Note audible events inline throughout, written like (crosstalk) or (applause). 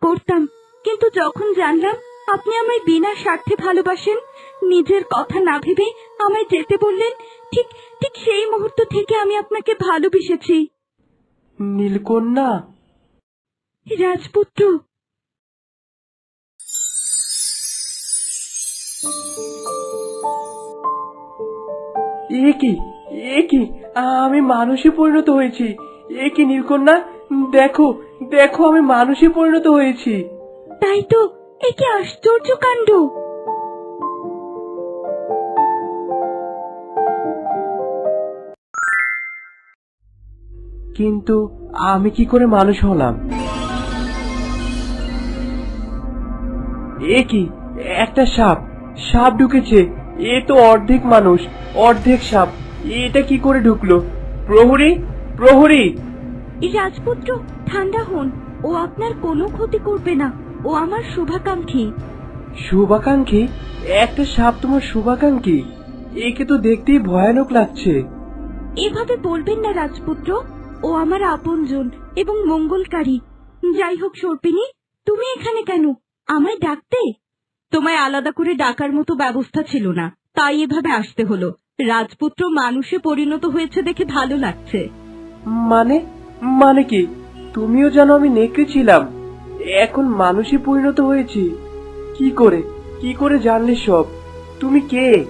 করতাম। কিন্তু যখন জানলাম আপনি আমায় বিনা স্বার্থে ভালোবাসেন নিজের কথা না ভেবে আমায় যেতে বললেন ঠিক ঠিক সেই মুহূর্ত থেকে আমি আপনাকে ভালোবেসেছি। নীলকন্যা? রাজপুত্র। এ কি এ কি আমি মানুষে পরিণত হয়েছি। এ কি নীলকন্যা? দেখো দেখো আমি মানুষে পরিণত হয়েছি। তাই তো এ কি আশ্চর্য কাণ্ড। কিন্তু আমি কি করে মানুষ হলাম? এ কি? একটা সাপ। সাপ ঢুকেছে। এ তো অর্ধেক মানুষ অর্ধেক সাপ। এটা কি করে ঢুকলো? প্রহরী? প্রহরী! রাজপুত্র ঠান্ডা হন। ও আপনার কোনো ক্ষতি করবে না। ও আমার শুভাকাঙ্ক্ষী। শুভাকাঙ্ক্ষী? একটা সাপ তোমার শুভাকাঙ্ক্ষী? একে তো দেখতেই ভয়ানক লাগছে। এভাবে বলবেন না রাজপুত্র। ও আমার আপনজন এবং মঙ্গলকারী। যাই হোক সর্পিনী তুমি এখানে কেন? আমায় ডাকতে? তোমায় আলাদা করে ডাকার মতো ব্যবস্থা ছিল না। তাই এভাবে আসতে হলো। রাজপুত্র মানুষে পরিণত হয়েছে দেখে ভালো লাগছে। মানে? মানে কি? তুমিও জানো আমি নেকড়ে ছিলাম। এখন মানুষে পরিণত হয়েছি। কি করে? কি করে জানলে সব? তুমি কে?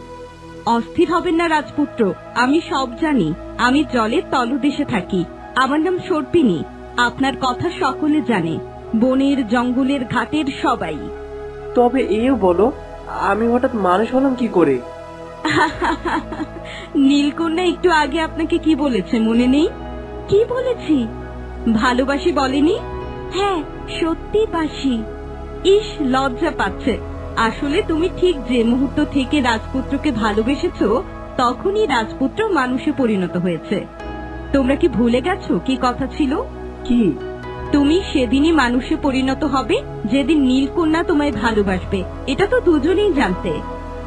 অস্থির হবেন না রাজপুত্র আমি সব জানি। আমি জলের তলদেশে থাকি। আমার নাম সর্পিনী আপনার কথা সকলে জানে। বনের জঙ্গলের ঘাটের সবাই। তবে এও বলো আমি হঠাৎ মানুষ হলাম কি করে? (laughs) নীলকন্যা একটু আগে আপনাকে কি বলেছে মনে নেই? কি বলেছি? ভালোবাসি বলেনি? হ্যাঁ সত্যি বাসি। ইস লজ্জা পাচ্ছে। আসলে তুমি ঠিক যে মুহূর্ত থেকে রাজপুত্রকে ভালোবেসেছো তখনই রাজপুত্র মানুষে পরিণত হয়েছে। তোমরা কি ভুলে গেছো কি কথা ছিল? কি? তুমি সেদিনই মানুষে পরিণত হবে যেদিন নীলকন্যা তোমায় ভালোবাসবে। এটা তো দুজনেই জানতে।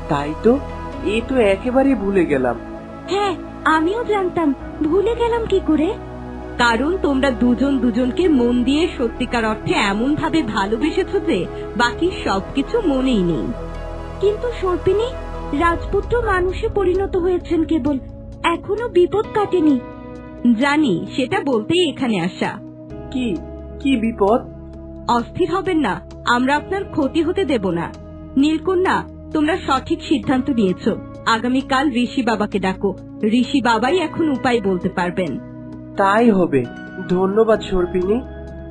তাই তো? এ তো একেবারে ভুলে গেলাম। হ্যাঁ আমিও জানতাম। ভুলে গেলাম কি করে? কারণ তোমরা দুজন দুজনকে মন দিয়ে সত্যিকার অর্থে এমন ভাবে ভালোবেসেছো যে বাকি সবকিছু মনেই নেই। কিন্তু সর্পিনী রাজপুত্র মানুষে পরিণত হয়েছেন কেবল এখনও বিপদ কাটেনি। জানি সেটা বলতেই এখানে আসা। কি কি বিপদ? অস্থির হবেন না আমরা আপনার ক্ষতি হতে দেব না। নীলকন্যা তোমরা সঠিক সিদ্ধান্ত নিয়েছো। আগামীকাল ঋষি বাবাকে ডাকো। ঋষি বাবাই এখন উপায় বলতে পারবেন। তাই হবে। ধন্যবাদ, সর্পিনী।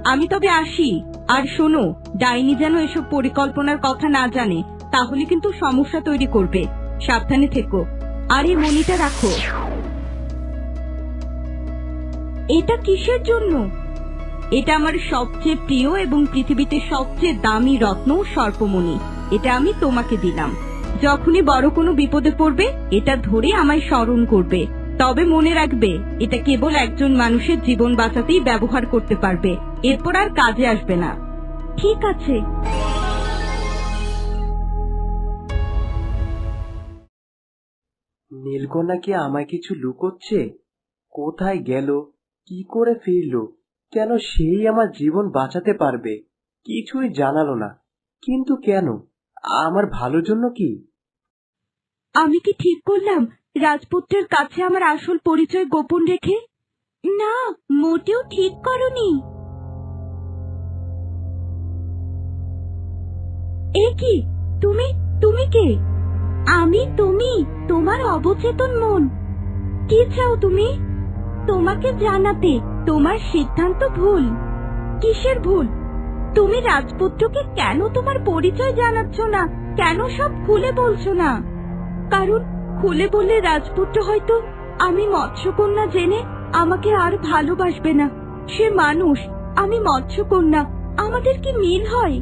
আমি তবে আসি। আর শোনো, ডাইনি যেন এসব পরিকল্পনার কথা না জানে, তাহলে কিন্তু সমস্যা তৈরি করবে। সাবধানে থেকো। আর এই মনিটা রাখো। এটা কিসের জন্য? এটা আমার সবচেয়ে প্রিয় এবং পৃথিবীতে সবচেয়ে দামি রত্ন সর্পমণি। এটা আমি তোমাকে দিলাম। যখনই বড় কোনো বিপদে পড়বে, এটা ধরে আমায় স্মরণ করবে। তবে মনে রাখবে এটা কেবল একজন মানুষের জীবন বাঁচাতেই ব্যবহার করতে পারবে। এরপর আর কাজে আসবে না। ঠিক আছে। নীলকন্যা কি আমায় কিছু লুকোচ্ছে? কোথায় গেল? কি করে ফিরলো? কেন সেই আমার জীবন বাঁচাতে পারবে? কিছুই জানালো না। কিন্তু কেন? আমার ভালোর জন্য কি? আমি কি ঠিক করলাম রাজপুত্রের কাছে আমার আসল পরিচয় গোপন রেখে? না, মোটেও ঠিক করনি। এ কি? তুমি তুমি কে? আমি, তুমি, তোমার অবচেতন মন। কি চাও তুমি? তোমাকে জানাতে তোমার সিদ্ধান্ত ভুল। কিসের ভুল? তুমি রাজপুত্রকে কেন তোমার পরিচয় জানাচ্ছ না? কেন সব খুলে বলছো না? কারণ খুলে বললে রাজপুত্র হয়তো, আমি মৎস্যকন্যা জেনে আমাকে আর ভালোবাসবে না। সে মানুষ, আমি মৎস্যকন্যা, আমাদের কি মিল হয়?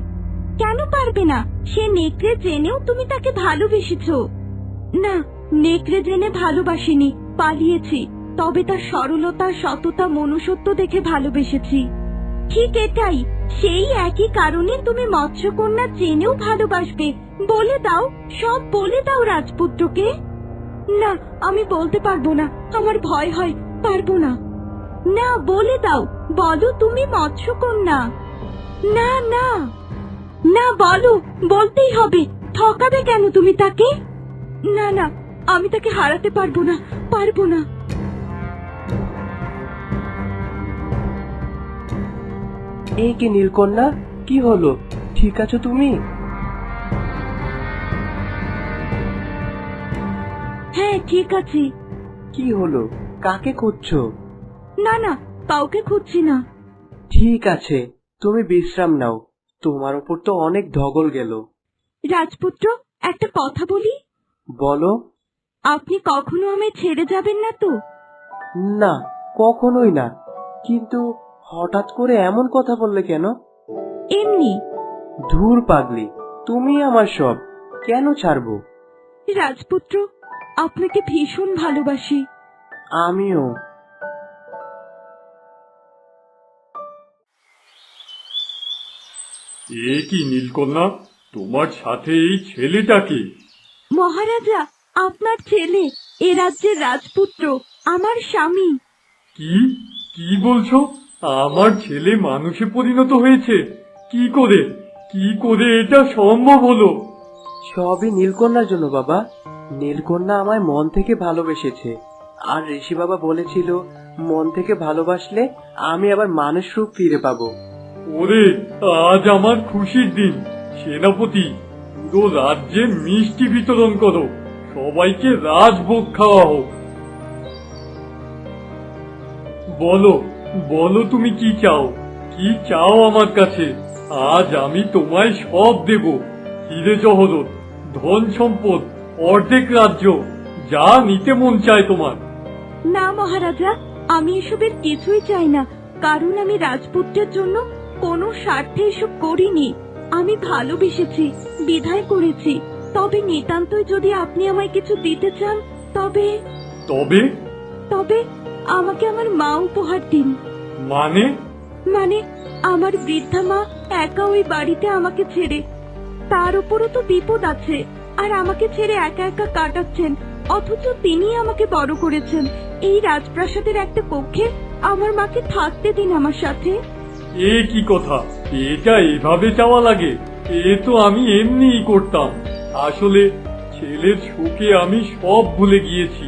কেন পারবে না? সে নেকড়ে জেনেও তুমি তাকে ভালোবেসেছ। না, নেকড়ে জেনে ভালোবাসিনি, পালিয়েছি, তবে তার সরলতা, সততা, মনুষ্যত্ব দেখে ভালোবেসেছি। ঠিক এটাই, সেই একই কারণে তুমি মৎস্যকন্যা জেনেও ভালোবাসবে। বলে দাও, সব বলে দাও রাজপুত্রকে। না, আমি বলতে পারব না। আমার ভয় হয়, পারব না। না, বলে দাও। বলো তুমি মৎস্যকন্যা। না না। না, বলো। বলতেই হবে। ঠকাবে কেন তুমি তাকে? না না, আমি তাকে হারাতে পারব না পারব না। এই কি নীলকন্যা? কি হলো? ঠিক আছো তুমি? ঠিক আছে। কি হলো? কাকে খুঁজছো? না না কাউকে খুঁজছি না। ঠিক আছে তুমি বিশ্রাম নাও। তোমার উপর তো অনেক ধগল গেল। রাজপুত্র একটা কথা বলি? বলো। আপনি কখনো আমায় ছেড়ে যাবেন না তো? না কখনোই না। কিন্তু হঠাৎ করে এমন কথা বললে কেন? এমনি। ধুর পাগলি তুমি আমার সব। কেন ছাড়বো? রাজপুত্র আপনাকে ভীষণ ভালোবাসি। আমিও। এ কি নীলকন্যা? তোমার সাথে এই ছেলেটাকে মহারাজা আপনার ছেলে এ রাজ্যের রাজপুত্র আমার স্বামী। কি? কি বলছো? আমার ছেলে মানুষে পরিণত হয়েছে। কি করে? কি করে এটা সম্ভব হলো? সবই নীলকন্যার জন্য বাবা। নীলকন্যা আমায় মন থেকে ভালোবেসেছে। আর ঋষি বাবা বলেছিল, মন থেকে ভালোবাসলে আমি আবার মানুষ রূপ ফিরে পাবো। ওরে, আজ আমার খুশির দিন। সেনাপতি, পুরো রাজ্যে মিষ্টি বিতরণ করো। সবাইকে রাজভোগ খাওয়া হোক বলো বলো তুমি কি চাও? কি চাও আমার কাছে? আজ আমি তোমায় সব দেব। হিরে জহরত, ধন সম্পদ অর্ধেক রাজ্য যা নিতে মন চায় তোমার। না মহারাজা আমি এসবের কিছুই চাই না কারণ আমি রাজপুত্রের জন্য কোনো স্বার্থে এসব করিনি। আমি ভালোবেসেছি বিধায় করেছি। তবে নিতান্তই যদি আপনি আমায় কিছু দিতে চান তবে তবে? তবে আমাকে আমার মা উপহার দিন। মানে? মানে আমার বৃদ্ধা মা একা ওই বাড়িতে আমাকে ছেড়ে তার উপরও তো বিপদ আছে। আর আমাকে ছেড়ে একা একা কাটাচ্ছেন অথচ তিনি আমাকে বড় করেছেন। এই রাজপ্রাসাদের একটা কক্ষে আমার মাকে থাকতে দিন আমার সাথে। এ কি কথা? এটা এভাবে চাওয়া লাগে? এ তো আমি এমনিই করতাম। আসলে ছেলের শোকে আমি সব ভুলে গিয়েছি।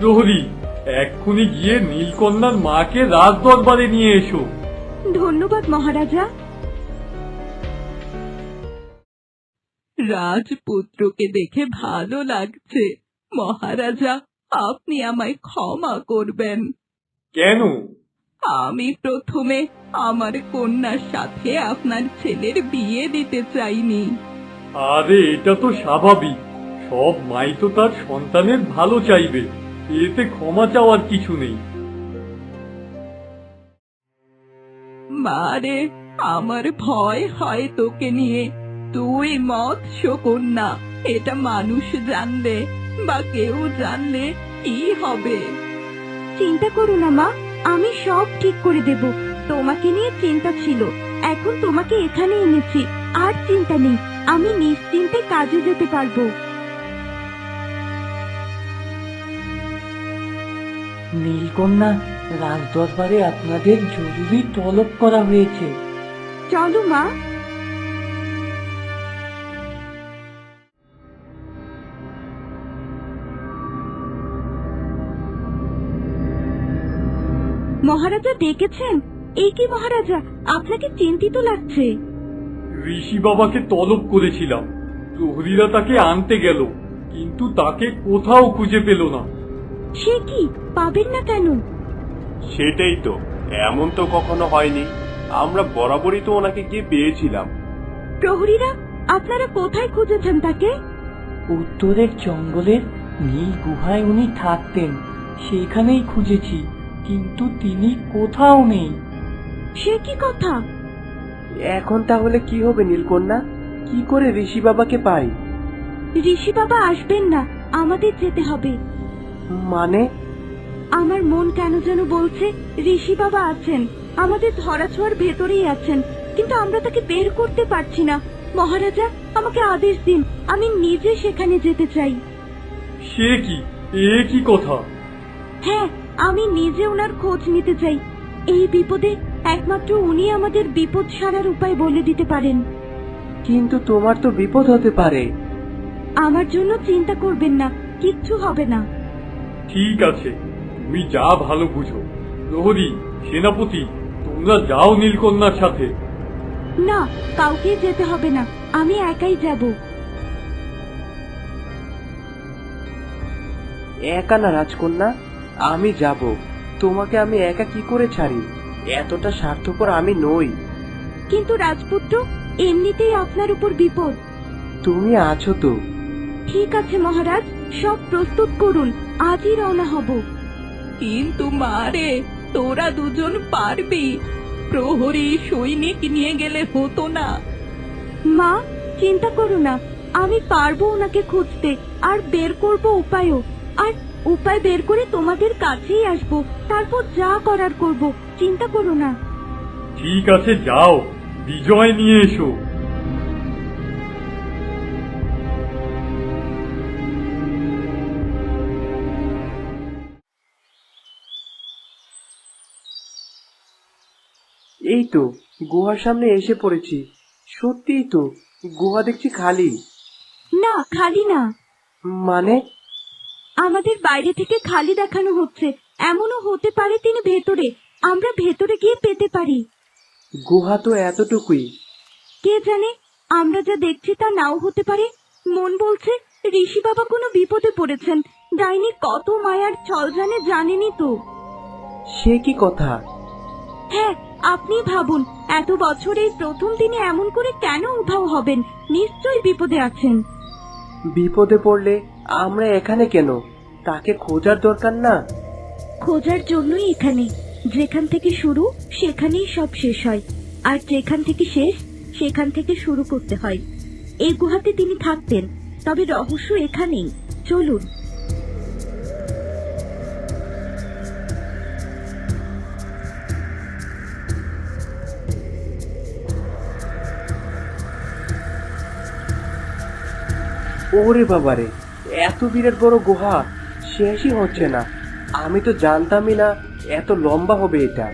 প্রহরী এক্ষুনি গিয়ে নীলকন্যার মাকে রাজ দরবারে নিয়ে এসো। ধন্যবাদ মহারাজা। রাজপুত্রকে দেখে ভালো লাগছে। মহারাজা আপনি আমায় ক্ষমা করবেন। কেন? আমি প্রথমে আমার কন্যার সাথে আপনার ছেলের বিয়ে দিতে চাইনি। আরে এটা তো স্বাভাবিক। সব মাই তো তার সন্তানের ভালো চাইবে। এতে ক্ষমা চাওয়ার কিছু নেই। মারে আমার ভয় হয় তোকে নিয়ে। তুই মৎস্য কন্যা এটা মানুষ জানলে বা কেউ জানলে কি হবে? চিন্তা করো না মা আমি সব ঠিক করে দেব। তোমাকে নিয়ে চিন্তা ছিল এখন তোমাকে এখানে এনেছি আর চিন্তা নেই আমি নিশ্চিন্তে কাজে যেতে পারব। নীলকন্যা রাজদরবারে আপনাদের জরুরি তলব করা হয়েছে। চলো মা। মহারাজা ডেকেছেন এই কি মহারাজা? আপনাকে চিন্তিত লাগছে। ঋষি বাবাকে তলব করেছিলাম। প্রহরীরা তাকে আনতে গেল কিন্তু তাকে কোথাও খুঁজে পেল না। সে কি? পাবেন না কেন? সেটাই তো এমন তো কখনো হয়নি। আমরা বরাবরই তো ওনাকে গিয়ে পেয়েছিলাম। প্রহরীরা আপনারা কোথায় খুঁজেছেন তাকে? উত্তরের জঙ্গলের নীল গুহায় উনি থাকতেন সেখানেই খুঁজেছি। কিন্তু তিনি কোথাও নেই। সে কি কথা? এখন তাহলে কি হবে নীলকন্যা? কি করে ঋষি বাবাকে পাই? ঋষি বাবা আসবেন না আমাদের যেতে হবে। মানে? আমার মন কেন যেন বলছে ঋষি বাবা আছেন আমাদের ধরাছোঁয়ার ভেতরেই আছেন কিন্তু আমরা তাকে বের করতে পারছি না। মহারাজা আমাকে আদেশ দিন আমি নিজে সেখানে যেতে চাই। সে কি? এ কি কথা? হ্যাঁ আমি নিজে ওনার খোঁজ নিতে চাই। এই বিপদে একমাত্র উনি আমাদের বিপদ সারার উপায় বলে দিতে পারেন। কিন্তু তোমার তো বিপদ হতে পারে। আমার জন্য চিন্তা করবেন না কিচ্ছু হবে না। ঠিক আছে তুমি যা ভালো বুঝো। প্রহরী সেনাপতি তোমরা যাও নীলকন্যার সাথে। না কাউকে যেতে হবে না আমি একাই যাব। একা না রাজকন্যা? আমি যাব। তোমাকে আমি একা কি করে ছাড়ি? এতটা স্বার্থপর আমি নই। কিন্তু রাজপুত্র এমনিতেই আপনার উপর বিপদ। তুমি আছো তো? ঠিক আছে মহারাজ সব প্রস্তুত করুন আজই রওনা হব। কিন্তু মারে তোরা দুজন পারবি। প্রহরী সৈনিক নিয়ে গেলে হতো না। মা চিন্তা করো না আমি পারব ওনাকে খুঁজতে আর বের করব উপায়ও। আর উপায় বের করে তোমাদের কাছেই আসব। তারপর যা করার করব চিন্তা করো না। ঠিক আছে যাও। বিজয় নিয়ে এসো। এই তো গুহার সামনে এসে পড়েছি। সত্যিই তো গুহা দেখছি খালি। না খালি না। মানে? আমাদের বাইরে থেকে খালি দেখানো হচ্ছে। এমনও হতে পারে তিনি ভেতরে। আমরা ভেতরে গিয়ে পেতে পারি। গুহা তো এতটুকুই। কে জানে? আমরা যা দেখছি তা নাও হতে পারে। মন বলছে ঋষি বাবা কোনো বিপদে পড়েছেন। ডাইনি কত মায়ার ছল জানে জানেনি তো। সে কি কথা? হ্যাঁ আপনি ভাবুন এত বছর এই প্রথম তিনি এমন করে কেন উধাও হবেন? নিশ্চয়ই বিপদে আছেন। বিপদে পড়লে আমরা এখানে কেন? তাকে খোঁজার দরকার না। খোঁজার জন্যই এখানে। যেখান থেকে শুরু সেখানেই সব শেষ হয়। আর যেখান থেকে শেষ সেখান থেকে শুরু করতে হয়। এই গুহাতে তিনি থাকতেন তবে রহস্য এখানেই। চলুন। ওরে বাবারে এত বিরাট বড় গুহা শেষই হচ্ছে না। আমি তো জানতামই না এত লম্বা হবে এটা।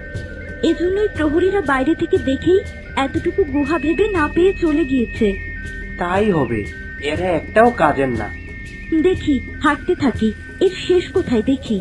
এজন্যই প্রহরীরা বাইরে থেকে দেখেই এতটুকু গুহা ভেবে না পেয়ে চলে গিয়েছে। তাই হবে এরা একটাও কাজের না। দেখি হাঁটতে থাকি এর শেষ কোথায় দেখি।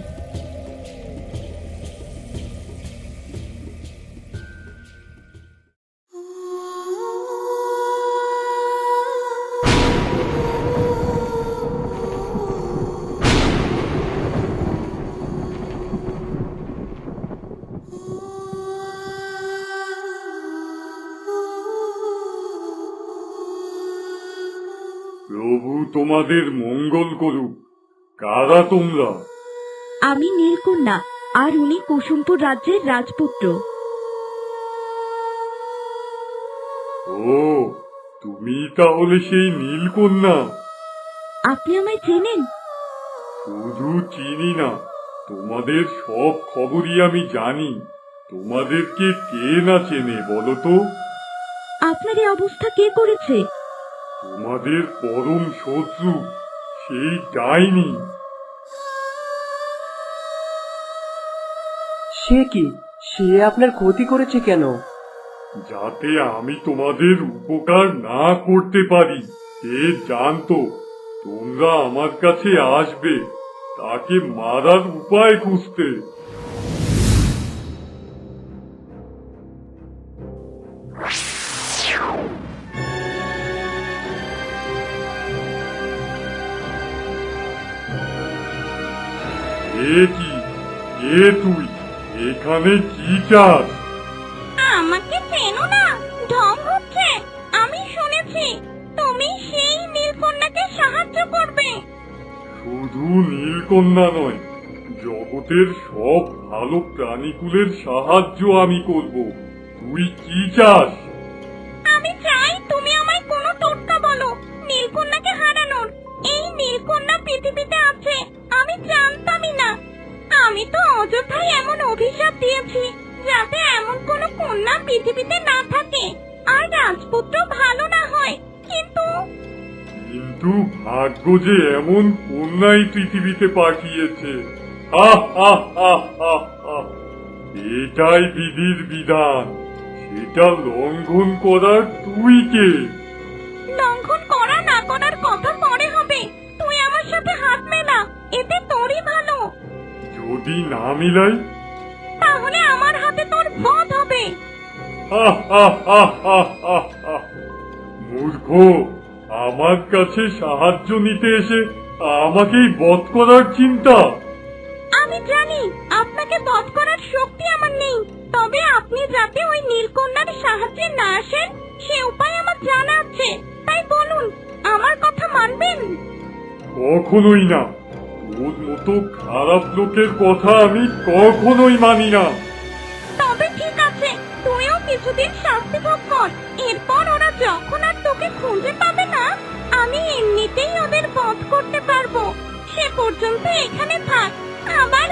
তোমাদের মঙ্গল করুক। কারা তোমরা? আমি নীলকন্যা আর উনি কুসুমপুর রাজ্যের রাজপুত্র। ও তুমি তাহলে সেই নীলকন্যা? আপনি আমায় চেনেন? শুধু চিনি না তোমাদের সব খবরই আমি জানি। তোমাদেরকে কে না চেনে বলো তো? আপনার এই অবস্থা কে করেছে? তোমাদের পরম শত্রু সেই ডাইনি। সে কি? সে আপনার ক্ষতি করেছে কেন? যাতে আমি তোমাদের উপকার না করতে পারি সে জানতো। তোমরা আমার কাছে আসবে তাকে মারার উপায় খুঁজতে। এ কি? কে তুই? এখানে কি চাস? আমাকে চেনো না ঢং হচ্ছে। আমি শুনেছি তুমি সেই নীলকন্যাকে সাহায্য করবে। শুধু নীলকন্যা নয় জগতের সব ভালো প্রাণীকুলের সাহায্য আমি করব। তুই কি চাস? আমি তো অযথাই এমন অভিশাপ দিয়েছি যাতে এমন কোনো কন্যা পৃথিবীতে না থাকে। আর রাজপুত্র ভালো না হয় কিন্তু কিন্তু ভাগ্য যে এমন কন্যাই পৃথিবীতে পাঠিয়েছে। এটাই বিধির বিধান। সেটা লঙ্ঘন করার তুই কে? লঙ্ঘন করা না করার কথা পরে হবে। তুই আমার সাথে হাত মেলা এতে তোরই ভালো। যদি না মিলাই? তাহলে আমার হাতে তোর বধ হবে। মূর্খ আমার কাছে সাহায্য নিতে এসে আমাকেই বধ করার চিন্তা। আমি জানি আপনাকে বধ করার শক্তি আমার নেই তবে আপনি যাতে ওই নীলকন্যার সাহায্যে না আসেন সে উপায় আমার জানা আছে। তাই বলুন আমার কথা মানবেন? কখনোই না। তোর মতো খারাপ লোকের কথা আমি কখনোই মানি না। তবে ঠিক আছে, তুইও কিছুদিন শাস্তি ভোগ কর। এরপর ওরা যখন আর তোকে খুঁজে পাবে না, আমি এমনিতেই ওদের বধ করতে পারব। সে পর্যন্ত এখানে থাক, আবার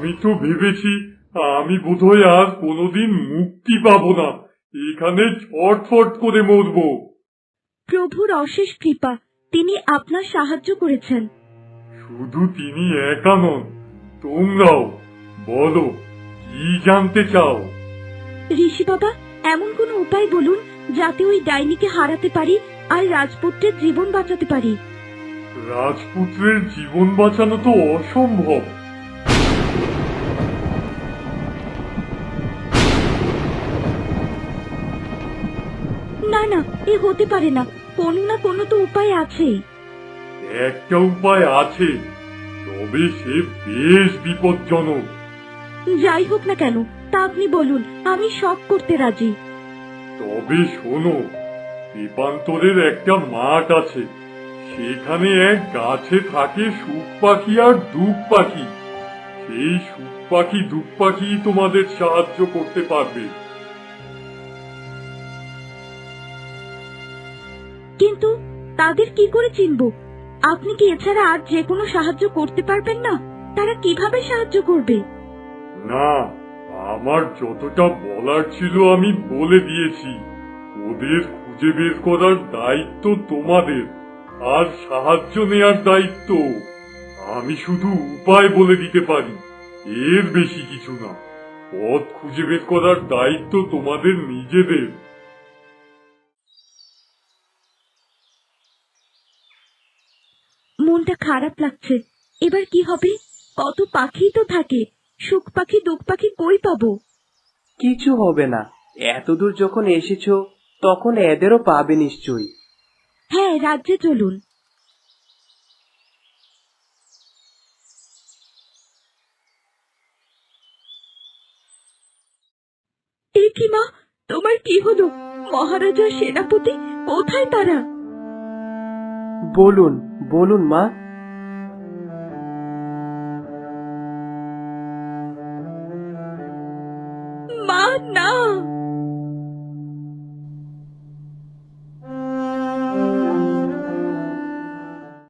আমি তো ভেবেছি আমি বোধহয় আর কোনোদিন মুক্তি পাব না। এখানে ছটফট করে মরবো। প্রভুর অশেষ কৃপা তিনি আপনার সাহায্য করেছেন। শুধু তিনি একা নন তোমরাও বলো কি জানতে চাও? ঋষি বাবা এমন কোনো উপায় বলুন যাতে ওই ডাইনিকে হারাতে পারি আর রাজপুত্রের জীবন বাঁচাতে পারি। রাজপুত্রের জীবন বাঁচানো তো অসম্ভব। না না এ হতে পারে না। কোনো না কোনো তো উপায় আছেই। একটা উপায় আছে তবে সে বেশ বিপজ্জনক। যাই হোক না কেন তা আপনি বলুন আমি সব করতে রাজি। তবে শোনো দীপান্তরের একটা মাঠ আছে সেখানে এক গাছে থাকে সুখ পাখি আর দুঃখ পাখি। সেই সুখ পাখি দুঃখ পাখি তোমাদের সাহায্য করতে পারবে। কিন্তু তাদের কি করে চিনব? আপনি কি এছাড়া আর যে কোনো সাহায্য করতে পারবেন না? তারা কীভাবে সাহায্য করবে? না, আমার যতটা বলার ছিল আমি বলে দিয়েছি। ওদের খুঁজে বের করার দায়িত্ব তোমাদের, আর সাহায্য নেয়ার দায়িত্ব আমি শুধু উপায় বলে দিতে পারি, এর বেশি কিছু না। পথ খুঁজে বের করার দায়িত্ব তোমাদের নিজেদের। খারাপ লাগছে। এবার কি হবে? কত পাখি তো থাকে। সুখ পাখি দুঃখ পাখি কই পাবো? কিছু হবে না। এতদূর যখন এসেছ তখন এদেরও পাবে নিশ্চয়ই। হ্যাঁ রাজ্যে চলুন। মা? তোমার কি হলো? মহারাজা সেনাপতি? কোথায় তারা? বলুন বলুন মা।